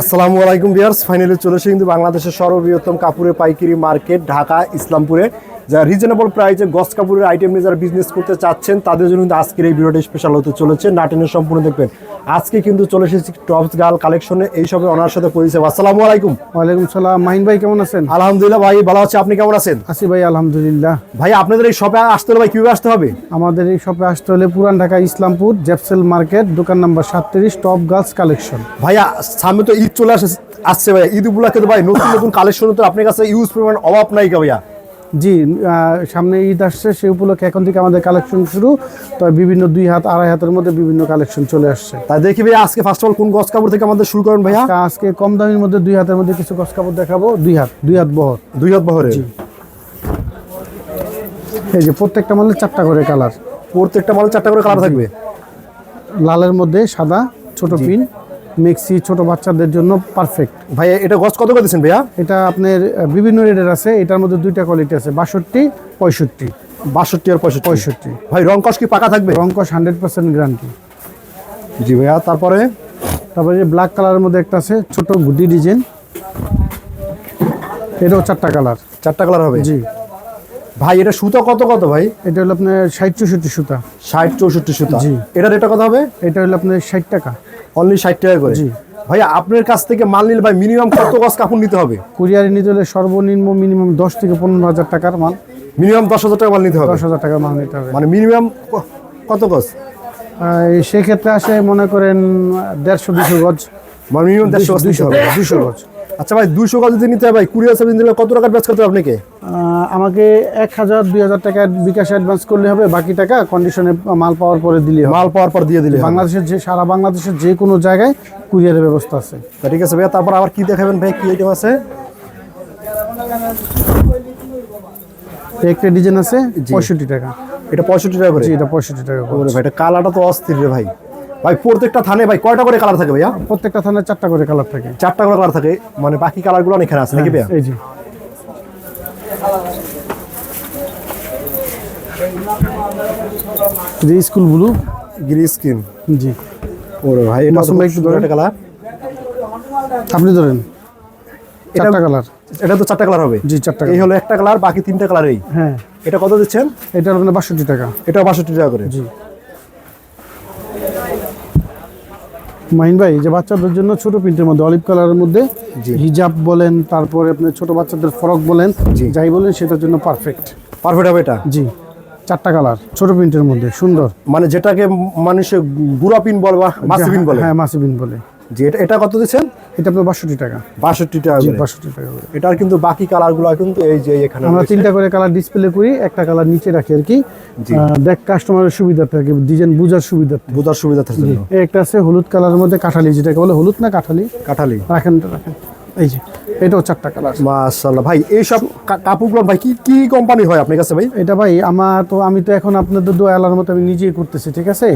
আসসালামু আলাইকুম বিয়ার্স ফাইনালি চলে এসে কিন্তু বাংলাদেশের সর্ববৃহত্তম কাপড়ের পাইকারি মার্কেট ঢাকা ইসলামপুরে। যারা রিজনেবল প্রাইসে গস কাপড়ের আইটেম নিয়ে যারা বিজনেস করতে চাচ্ছেন তাদের জন্য কিন্তু আজকের এই ভিডিওটা স্পেশাল হতে চলেছে। নাটেনের সম্পূর্ণ দেখবেন। আজকে কিন্তু চলে এসেছি টপস গার্ল কালেকশনে এই সবে ওনার সাথে পরিচয়। আসসালামু আলাইকুম। ওয়ালাইকুম সালাম। মাহিন ভাই কেমন আছেন? আলহামদুলিল্লাহ ভাই ভালো আছে। আপনি কেমন আছেন? আছি ভাই আলহামদুলিল্লাহ। ভাই আপনাদের এই শপে আসতে হলে ভাই কীভাবে আসতে হবে? আমাদের এই শপে আসতে হলে পুরান ঢাকা ইসলামপুর জেপসেল মার্কেট দোকান নাম্বার সাতত্রিশ টপ গার্লস কালেকশন ভাইয়া সামনে তো ঈদ চলে আসে আসছে ভাই ঈদ উপলক্ষে তো ভাই নতুন নতুন কালেকশন তো আপনার কাছে ইউজ পরিমাণ অভাব নাই কা ভাইয়া। জি সামনে ঈদ আসছে সে উপলক্ষে এখন থেকে আমাদের কালেকশন শুরু। তবে বিভিন্ন দুই হাত আড়াই হাতের মধ্যে বিভিন্ন কালেকশন চলে আসছে। তাই দেখি ভাই আজকে ফার্স্ট অফ অল কোন গস কাপড় থেকে আমাদের শুরু করেন ভাইয়া? আজকে কম দামের মধ্যে দুই হাতের মধ্যে কিছু গস কাপড় দেখাবো। দুই হাত দুই হাত বহর। দুই হাত বহরে এই যে প্রত্যেকটা মালের চারটা করে কালার প্রত্যেকটা মালে চারটা করে কালার থাকবে? লালের মধ্যে সাদা ছোট পিন। মেক্সি ছোট বাচ্চাদের জন্য পারফেক্ট ভাইয়া এটা গস কত করে দিচ্ছেন ভাইয়া? এটা আপনার বিভিন্ন রেটের আছে এটার মধ্যে দুইটা কোয়ালিটি আছে বাষট্টি পঁয়ষট্টি। বাষট্টি আর পঁয়ষট্টি। পঁয়ষট্টি। ভাই রং কস কি পাকা থাকবে? রঙ্কশ হান্ড্রেড পার্সেন্ট গ্যারান্টি জি ভাইয়া তারপরে? তারপরে যে ব্ল্যাক কালারের মধ্যে একটা আছে ছোট গুডি ডিজাইন এটাও চারটা কালার চারটা কালার হবে? জি। ভাই এটা সুতা কত কত ভাই? এটা হলো আপনার ষাট চৌষট্টি সুতা। ষাট চৌষট্টি সুতা। জি। এটার এটা কত হবে? এটা হলো আপনার ষাট টাকা। অনলি ষাট টাকা করে। ভাই আপনার কাছ থেকে মাল নিলে ভাই মিনিমাম কত গজ কাপড় নিতে হবে? কুরিয়ারে নিতে হলে সর্বনিম্ন মিনিমাম দশ থেকে পনেরো হাজার টাকার মাল। মিনিমাম দশ হাজার টাকা মাল নিতে হবে? দশ হাজার টাকার মাল নিতে হবে। মানে মিনিমাম কত গজ? সেক্ষেত্রে আসে মনে করেন দেড়শো দুশো গজ। মানে মিনিমাম দেড়শো গজ নিতে দুশো দুশো গজ। আচ্ছা ভাই দুশো গজ যদি নিতে হয় ভাই কুড়ি হাজার দিলে কত টাকা ব্যাচ করতে হবে আপনাকে? আমাকে এক হাজার দুই হাজার টাকা বিকাশ অ্যাডভান্স করলে হবে বাকি টাকা কন্ডিশনে মাল পাওয়ার পরে দিলে মাল পাওয়ার পর দিয়ে দিলে বাংলাদেশের যে সারা বাংলাদেশের যে কোনো জায়গায় কুরিয়ারের ব্যবস্থা আছে। ঠিক আছে ভাইয়া তারপর আবার কি দেখাবেন ভাই কি আইটেম আছে? একটা ডিজাইন আছে পঁয়ষট্টি টাকা। এটা পঁয়ষট্টি টাকা করে? এটা পঁয়ষট্টি টাকা করে। ভাই এটা কালারটা তো অস্থির রে ভাই। ভাই প্রত্যেকটা থানে ভাই কয়টা করে কালার থাকে ভাইয়া? প্রত্যেকটা থানায় চারটা করে কালার থাকে। চারটা করে কালার থাকে? মানে বাকি কালারগুলো এখানে আছে নাকি ভাইয়া? এই যে। যে স্কুল ব্লু গ্রি স্কিন। জি। ওরে ভাই এটা মাসুম ভাই একটু ধরেন। একটা কালার আপনি ধরেন। চারটা কালার এটা তো চারটা কালার হবে। জি চারটা এই হলো একটা কালার বাকি তিনটা কালার এই। হ্যাঁ। এটা কত দিচ্ছেন? এটা আপনার বাষট্টি টাকা। এটা বাষট্টি টাকা করে। জি। মাহিন ভাই যে বাচ্চাদের জন্য ছোট প্রিন্টের মধ্যে অলিভ কালারের মধ্যে। হিজাব বলেন তারপরে আপনার ছোট বাচ্চাদের ফরক বলেন। যাই বলেন সেটার জন্য পারফেক্ট পারফেক্ট হবে এটা? জি। চারটা কালার ছোট প্রিন্টের মধ্যে সুন্দর। মানে যেটাকে মানুষে গুড়া পিন বলে বা মাসি পিন বলে? হ্যাঁ মাসিবিন বলে। যে এটা এটা কত দিচ্ছেন? এটা আপনার বাষট্টি টাকা। বাষট্টি টাকা বাষট্টি টাকা এটার কিন্তু বাকি কালারগুলো কিন্তু এই যে এখানে আমরা। তিনটা করে কালার ডিসপ্লে করি একটা কালার নিচে রাখি আর কি। জি। দেখ কাস্টমারের সুবিধা আর কি ডিজাইন বোঝার সুবিধা বোঝার সুবিধা থাকে এই একটা আছে হলুদ কালারের মধ্যে কাঠালি যেটাকে বলে হলুদ না কাঠালি? কাঠালি। রাখেন রাখেন। এই যে এটাও চারটা কালার মাশাআল্লাহ। ভাই এইসব কাপড়গুলো ভাই কি কি কোম্পানি হয় আপনার কাছে ভাই? এটা ভাই আমার তো আমি তো এখন আপনাদের দোয়া আলার মতো আমি নিজেই করতেছি ঠিক আছে?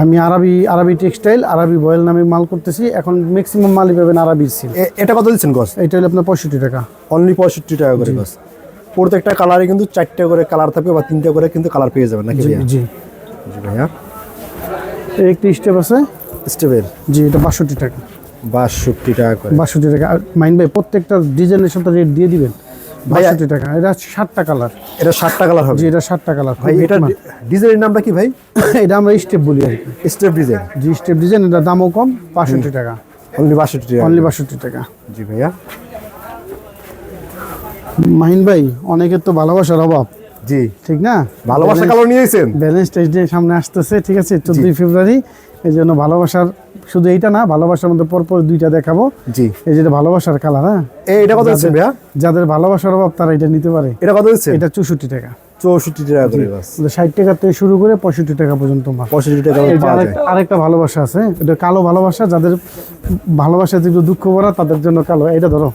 আমি আরবি আরবি টেক্সটাইল আরবি বয়েল নামে মাল করতেছি। এখন ম্যাক্সিমাম মালই পাবেন আরবির সিল এটা কত দিচ্ছেন গছ? এটা হলো আপনার পঁয়ষট্টি টাকা। অনলি পঁয়ষট্টি টাকা করে গছ। প্রত্যেকটা কালারে কিন্তু চারটে করে কালার থাকবে বা তিনটে করে কিন্তু কালার পেয়ে যাবেন নাকি জি ভাইয়া? জি। ভাইয়া। একটি স্টেপ আছে। স্টেপের জি এটা বাষট্টি টাকা। বাষট্টি টাকা করে। বাষট্টি টাকা। আর মাইন ভাই প্রত্যেকটা ডিজাইনের সাথে রেট দিয়ে দিবেন। বাষট্টি টাকা। এটা সাতটা কালার এটা ষাটটা কালার হবে। জি এটা সাতটা কালার ভাই এটা ডিজাইনের নামটা কি ভাই? এটা আমরা স্টেপ বলি আর কি। স্টেপ ডিজাইন জি স্টেপ ডিজাইন এটা দামও কম বাষট্টি টাকা। অনলি বাষট্টি টাকা। অনলি বাষট্টি টাকা। জি ভাইয়া। মাহিন ভাই অনেকের তো ভালোবাসার অভাব। জি। ঠিক না? ভালোবাসা কালার নিয়েছেন। ভ্যালেন্টাইন্স ডে সামনে আসতেছে ঠিক আছে? চোদ্দই ফেব্রুয়ারি এই জন্য ভালোবাসার শুধু এইটা না ভালোবাসার মধ্যে পরপর দুইটা দেখাবো। জি। এই যেটা ভালোবাসার কালার হ্যাঁ? এটা কত দিচ্ছেন ভাইয়া? যাদের ভালোবাসার অভাব তারা এটা নিতে পারে। এটা কত দিচ্ছেন এটা চৌষট্টি টাকা। চৌষট্টি টাকা করে ষাট টাকা থেকে শুরু করে পঁয়ষট্টি টাকা পর্যন্ত পঁয়ষট্টি টাকা করে পাওয়া যায়। আরেকটা ভালোবাসা আছে এটা কালো ভালোবাসা যাদের ভালোবাসা যেগুলো দুঃখ ভরা তাদের জন্য কালো। এটা ধরো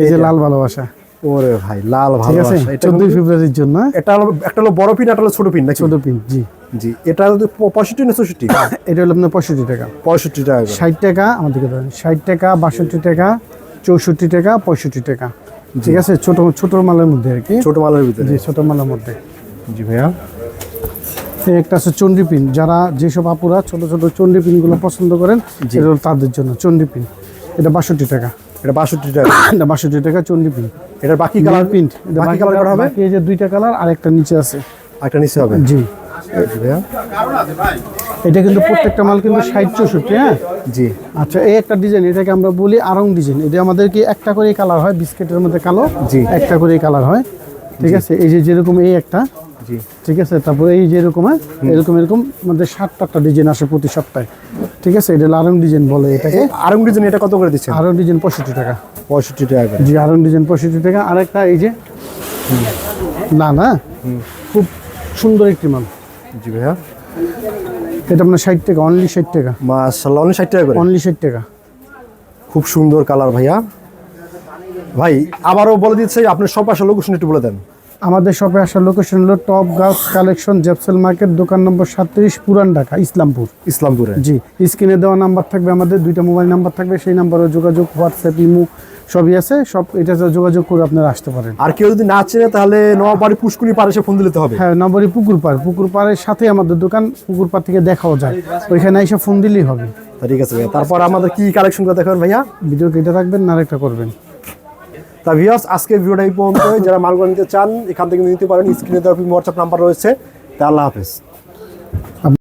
এই যে লাল ভালোবাসা। ওরে ভাই লাল ভালোবাসা চোদ্দই ফেব্রুয়ারির জন্য। এটা হলো একটা হলো বড় পিন একটা হলো ছোট পিন চোদ্দ পিন জি। জি এটা হলো পঁয়ষট্টি না চৌষট্টি? এটা হলো আপনার পঁয়ষট্টি টাকা। পঁয়ষট্টি টাকা ষাট টাকা আমাদেরকে ধরেন ষাট টাকা বাষট্টি টাকা চৌষট্টি টাকা পঁয়ষট্টি টাকা। ঠিক আছে? ছোট ছোট মালের মধ্যে আর কি। ছোট মালের ভিতরে। জি ছোট মালের মধ্যে। জি ভাইয়া। একটা আছে চন্ডি পিন। যারা যেসব আপুরা ছোট ছোট চন্ডি পিনগুলো পছন্দ করেন এটা তাদের জন্য চন্ডি পিন। এটা বাষট্টি টাকা। এটা বাষট্টি টাকা। এটা বাষট্টি টাকা চন্ডি প্রিন্ট এটার বাকি কালার প্রিন্ট বাকি কালার করা হবে? এই যে দুইটা কালার আর একটা নিচে আছে। একটা নিচে হবে। জি। এটা কিন্তু প্রত্যেকটা মাল কিন্তু ষাট চৌষট্টি হ্যাঁ? জি। আচ্ছা এই একটা ডিজাইন এটাকে আমরা বলি আরং ডিজাইন। এটা আমাদের কি একটা করে কালার হয় বিস্কিটের মধ্যে কালো? জি। একটা করে কালার হয় ঠিক আছে? এই যে যেরকম এই একটা জি। ঠিক আছে? তারপরে এই যেরকম হ্যাঁ? এরকম এরকম আমাদের সাত আটটা ডিজাইন আসে প্রতি সপ্তাহে ঠিক আছে? এটা আরং ডিজাইন বলে এটাকে। আরং ডিজাইন এটা কত করে দিচ্ছেন? আরং ডিজাইন পঁয়ষট্টি টাকা। পঁয়ষট্টি টাকা জি আরং ডিজাইন পঁয়ষট্টি টাকা। আরেকটা এই যে না না খুব সুন্দর একটি মাল। জি ভাইয়া। এটা আপনার ষাট টাকা অনলি ষাট টাকা। মাশাআল্লাহ অনলি ষাট টাকা করে? অনলি ষাট টাকা। খুব সুন্দর কালার ভাইয়া। ভাই আবারও বলে দিচ্ছে আপনার সব আসলে লোকেশন একটু বলে দেন। আমাদের শপে আসার লোকেশন হলো টপ গার্লস কালেকশন জেপসেল মার্কেট দোকান নম্বর সাতত্রিশ পুরান ঢাকা ইসলামপুর। ইসলামপুরে? জি স্ক্রিনে দেওয়া নাম্বার থাকবে আমাদের দুইটা মোবাইল নাম্বার থাকবে সেই নাম্বারে যোগাযোগ হোয়াটসঅ্যাপ ইমো সবই আছে সব এটা যোগাযোগ করে আপনারা আসতে পারেন। আর কেউ যদি না চেনে তাহলে নবাবাড়ি পুষ্কুনি পারে সে ফোন দিতে হবে। হ্যাঁ নম্বরই পুকুর পাড়। পুকুর পাড়ের সাথে আমাদের দোকান পুকুর পাড় থেকে দেখাও যায়। ওইখানে এসে ফোন দিলেই হবে। ঠিক আছে ভাইয়া। তারপর আমাদের কি কালেকশন করে দেখাবেন ভাইয়া? ভিডিও কেটে রাখবেন না আরেকটা করবেন। তা ভিউয়ার্স আজকে ভিডিওটা এই পর্যন্ত যারা মালগুলো নিতে চান এখান থেকে নিতে পারেন। স্ক্রিনে দেওয়ার হোয়াটসঅ্যাপ নাম্বার রয়েছে। তা আল্লাহ হাফেজ।